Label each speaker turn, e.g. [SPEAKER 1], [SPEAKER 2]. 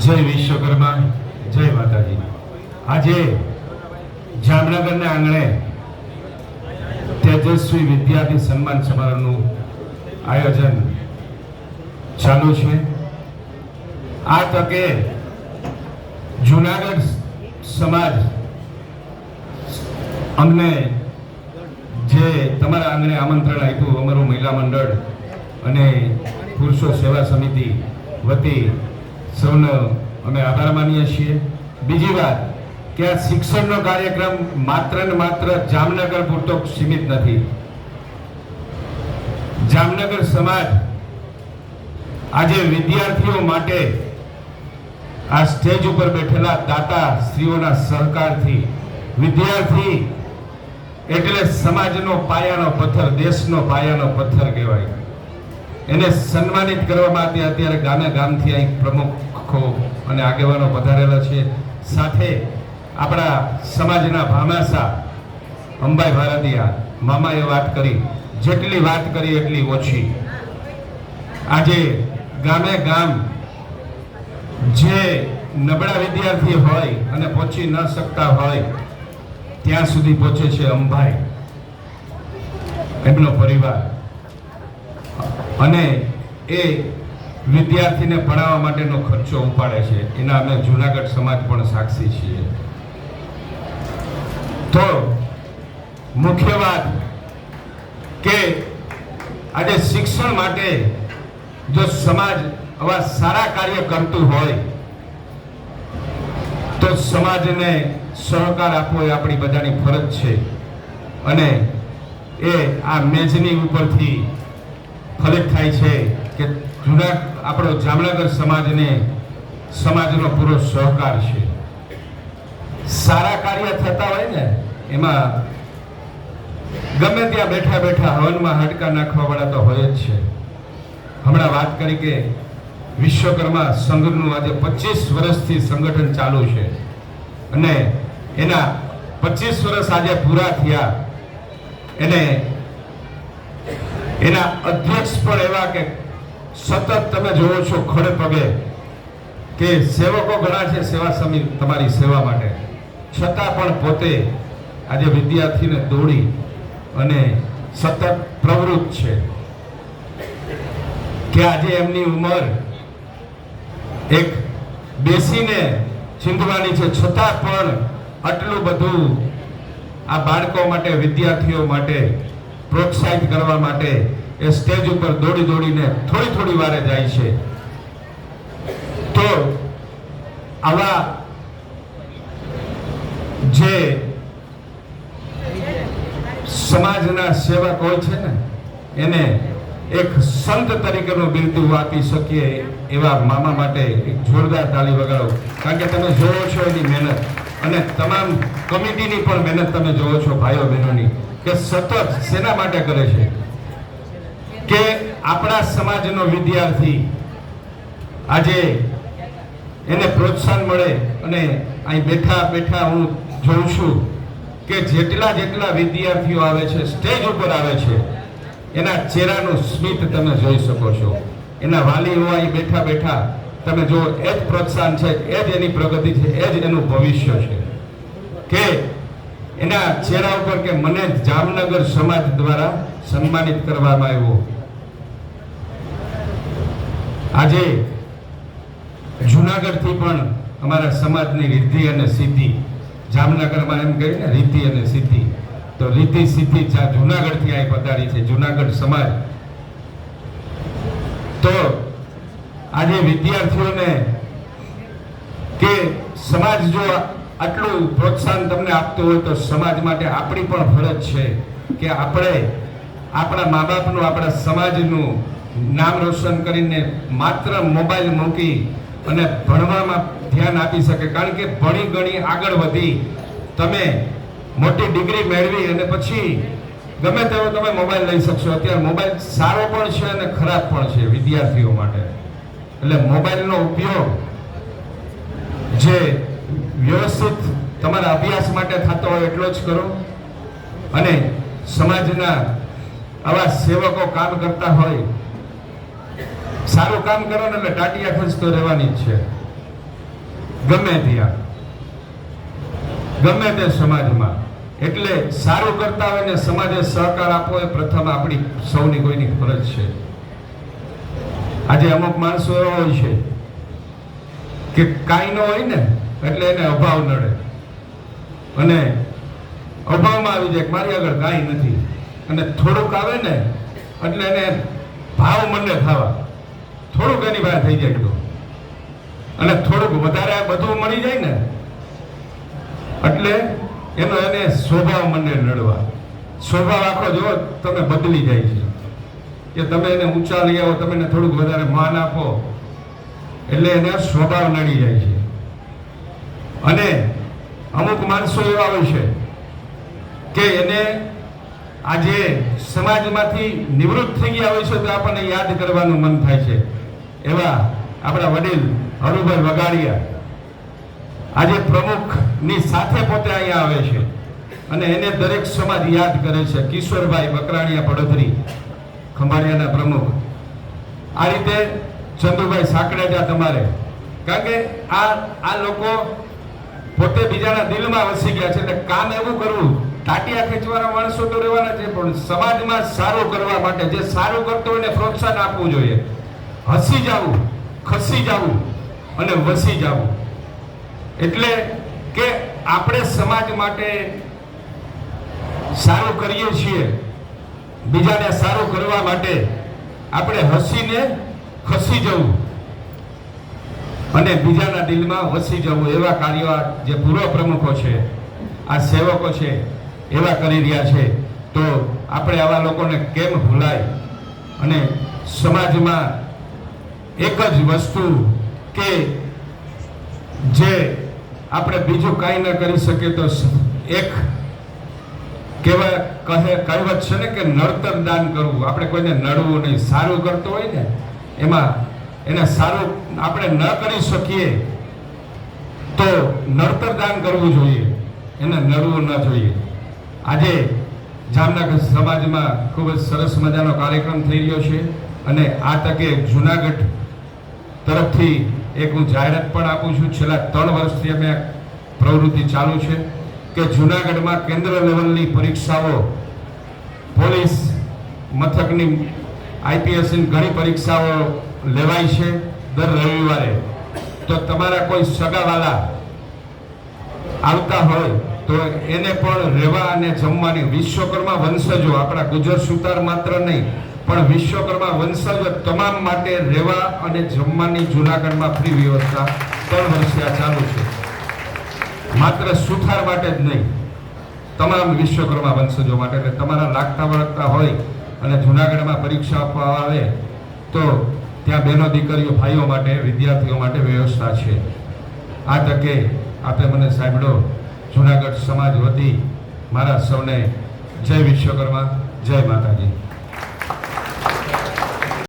[SPEAKER 1] જય વિશ્વકર્મા, જય માતાજી. આજે જામનગરના આંગણે તેજસ્વી વિદ્યાર્થી સન્માન સમારોહનું આયોજન ચાલુ છે. આ તકે જુનાગઢ સમાજ અમને જે તમારા આંગણે આમંત્રણ આપ્યું, અમારું મહિલા મંડળ અને પુરુષો સેવા સમિતિ વતી સૌનો અમે આભાર માનીએ છીએ. બીજી વાત, કે આ શિક્ષણનો કાર્યક્રમ માત્ર ને માત્ર જામનગર પૂરતો સીમિત નથી. જામનગર સમાજ આજે વિદ્યાર્થીઓ માટે આ સ્ટેજ ઉપર બેઠેલા દાતા સ્ત્રીઓના સહકારથી વિદ્યાર્થી એટલે સમાજનો પાયાનો પથ્થર, દેશનો પાયાનો પથ્થર કહેવાય. એને સન્માનિત કરવા માટે અત્યારે ગામે ગામથી અહીં પ્રમુખો અને આગેવાનો પધારેલા છે. સાથે આપણા સમાજના ભામાસા અંબાઈ ભારતીયા, મામાએ વાત કરી. જેટલી વાત કરી એટલી ઓછી. આજે ગામે ગામ જે નબળા વિદ્યાર્થી હોય અને પહોંચી ન શકતા હોય, ત્યાં સુધી પહોંચે છે અંબાઈ. એમનો પરિવાર. અને એ વિદ્યાર્થીને ભણાવવા માટેનો ખર્ચો ઉપાડે છે. એના અમે જુનાગઢ સમાજ પણ સાક્ષી છીએ. તો મુખ્ય વાત કે આજે શિક્ષણ માટે જો સમાજ આવા સારા કાર્ય કરતું હોય, તો સમાજને સહકાર આપવો એ આપણી બધાની ફરજ છે. અને એ આ મેજની ઉપરથી ફલિત થાય છે કે જુના આપણો જામનગર સમાજને સમાજનો પૂરો સહકાર છે. સારા કાર્ય થતા હોય ને, એમાં ગમે ત્યાં બેઠા બેઠા હવનમાં હાડકા નાખવા વાળા તો હોય જ છે. હમણાં વાત કરી કે વિશ્વકર્મા સંઘનું આજે પચીસ વર્ષથી સંગઠન ચાલુ છે. અને એના પચીસ વર્ષ આજે પૂરા થયા. એને એના અધ્યક્ષ પણ એવા કે સતત તમે જોવો છો ખડે પગે કે સેવકો ઘણા છે સેવા સમી તમારી સેવા માટે. છતાં પણ પોતે આજે વિદ્યાર્થીને દોડી અને સતત પ્રવૃત્ત છે. કે આજે એમની ઉંમર એક બેસીને ચીંધવાની છે. છતાં પણ આટલું બધું આ બાળકો માટે, વિદ્યાર્થીઓ માટે પ્રોત્સાહિત કરવા માટે એ સ્ટેજ ઉપર દોડી દોડીને થોડી થોડી વારે જાય છે. તો આવા જે સમાજના સેવક હોય છે ને, એને એક સંત તરીકેનું બિરદુ આપી શકીએ એવા મામા માટે એક જોરદાર તાળી વગાડો. કારણ કે તમે જોવો છો એની મહેનત. અને તમામ કમિટીની પણ મહેનત તમે જોવો છો, ભાઈઓ બહેનોની. કે સતત શેના માટે કરે છે? કે આપણા સમાજનો વિદ્યાર્થી આજે એને પ્રોત્સાહન મળે અને અહીં બેઠા બેઠા હું જોઉં છું કે જેટલા જેટલા વિદ્યાર્થીઓ આવે છે, સ્ટેજ ઉપર આવે છે, એના ચહેરાનું સ્મિત તમે જોઈ શકો છો. એના વાલીઓ અહીં બેઠા બેઠા તમે જો એ જ પ્રોત્સાહન છે, એ જ એની પ્રગતિ છે, એ જ એનું ભવિષ્ય છે. કે એના ચહેરા ઉપર કે મને જામનગર સમાજ દ્વારા સન્માનિત કરવામાં આવ્યો. આજે જુનાગઢથી પણ અમારા સમાજની રિદ્ધિ અને સિદ્ધિ, જામનગરમાં એમ કહીને રીતિ અને સિદ્ધિ. તો રીતિ સિદ્ધિ જુનાગઢથી આ પધારી છે, જુનાગઢ સમાજ. તો આજે વિદ્યાર્થીઓને કે સમાજ જો આટલું પ્રોત્સાહન તમને આપતું હોય તો સમાજ માટે આપણી પણ ફરજ છે કે આપણે આપણા મા બાપનું આપણા સમાજનું નામ રોશન કરીને માત્ર મોબાઈલ મૂકી અને ભણવામાં ધ્યાન આપી શકે. કારણ કે ભણી ગણી આગળ વધી, તમે મોટી ડિગ્રી મેળવી અને પછી ગમે તેવો તમે મોબાઈલ લઈ શકશો. અત્યારે મોબાઈલ સારો પણ છે અને ખરાબ પણ છે વિદ્યાર્થીઓ માટે. એટલે મોબાઈલનો ઉપયોગ જે વ્યવસ્થિત તમારા અભ્યાસ માટે થતો હોય એટલો જ કરો. અને સમાજના આવા સેવકો કામ કરતા હોય, સારું કામ કરો ને એટલે ટાટિયા ખર્ચ તો રહેવાની જ છે. ગમે ત્યાં. ગમે તે સમાજમાં. એટલે સારું કરતા હોય ને સમાજે સહકાર આપવો એ પ્રથમ આપણી સૌની કોઈની ફરજ છે. આજે અમુક માણસો એવા હોય છે કે કાંઈ ન હોય ને એટલે એને અભાવ નડે. અને અભાવમાં આવી જાય મારી આગળ કાંઈ નથી. અને થોડુંક આવે ને, એટલે એને ભાવ મંડે ખાવા. થોડુંક એની પાસે થઈ જાય તો અને થોડુંક વધારે બધું મળી જાય ને, એટલે એનો એને સ્વભાવ મને નડવા. સ્વભાવ આખો જો તમે બદલી જાય છે. કે તમે એને ઊંચા લઈ આવો, તમે એને થોડુંક વધારે માન આપો. એટલે એને સ્વભાવ નડી જાય છે. અને અમુક માણસો એવા હોય છે કે એને આજે સમાજમાંથી નિવૃત્ત થઈ ગયા હોય છે તો આપણને યાદ કરવાનું મન થાય છે. એવા આપણા વડીલ હરુભાઈ વગાડિયા આજે પ્રમુખની સાથે પોતે અહીંયા આવે છે અને એને દરેક સમાજ યાદ કરે છે. કિશોરભાઈ બકરાણીયા પડધરી, ખંભાળિયાના પ્રમુખ. આ રીતે ચંદુભાઈ સાંકળેજા તમારે. કારણ કે આ આ લોકો પોતે બીજાના દિલમાં વસી ગયા છે. એટલે કામ એવું કરવું તાટિયા ખેંચવાના માણસો તો રહેવાના છે, પણ સમાજમાં સારું કરવા માટે જે સારું કરતો એને પ્રોત્સાહન આપવું જોઈએ. હસી જવું, ખસી જવું અને વસી જવું. એટલે કે આપણે સમાજ માટે સારું કરીએ છીએ, બીજાને સારું કરવા માટે આપણે હસીને ખસી જવું. અને બીજાના દિલમાં વસી જવું, એવા કાર્યો જે પૂર્વ પ્રમુખો છે, આ સેવકો છે, એવા કરી રહ્યા છે. તો આપણે આવા લોકોને કેમ ભૂલાય? અને સમાજમાં એક જ વસ્તુ કે જે આપણે બીજું કાંઈ ન કરી શકીએ તો એક કહેવાય કહે, કહેવત છે ને કે નડતર દાન કરવું. આપણે કોઈને નડવું નહીં. સારું કરતો હોય ને, એમાં એને સારું આપણે ન કરી શકીએ તો નડતર દાન કરવું જોઈએ. એને નડવું ન જોઈએ. આજે જામનગર સમાજમાં ખૂબ જ સરસ મજાનો કાર્યક્રમ થઈ રહ્યો છે અને આ તકે જુનાગઢ તરફથી એક હું જાહેરાત પણ આપું છું. છેલ્લા ત્રણ વર્ષથી અમે પ્રવૃત્તિ ચાલુ છે કે જુનાગઢમાં કેન્દ્ર લેવલની પરીક્ષાઓ પોલીસ મથકની આઈપીએસની ઘણી પરીક્ષાઓ લેવાય છે દર રવિવારે. તો તમારા કોઈ સગાવાલા આવતા હોય, તો એને પણ રહેવા અને જમવાની વિશ્વકર્મા વંશજો આપણા ગુજર સુતાર માત્ર નહીં, પણ વિશ્વકર્મા વંશજો તમામ માટે રહેવા અને જમવાની જુનાગઢમાં ફ્રી વ્યવસ્થા ત્રણ વર્ષે આ ચાલુ છે. માત્ર સુથાર માટે જ નહીં, તમામ વિશ્વકર્મા વંશજો માટે. એટલે તમારા લાગતા વળગતા હોય અને જુનાગઢમાં પરીક્ષા આપવા આવે, તો ત્યાં બહેનો દીકરીઓ ભાઈઓ માટે, વિદ્યાર્થીઓ માટે વ્યવસ્થા છે. આ તકે આપે મને સાંભળો, જુનાગઢ સમાજ વતી મારા સૌને જય વિશ્વકર્મા, જય માતાજી.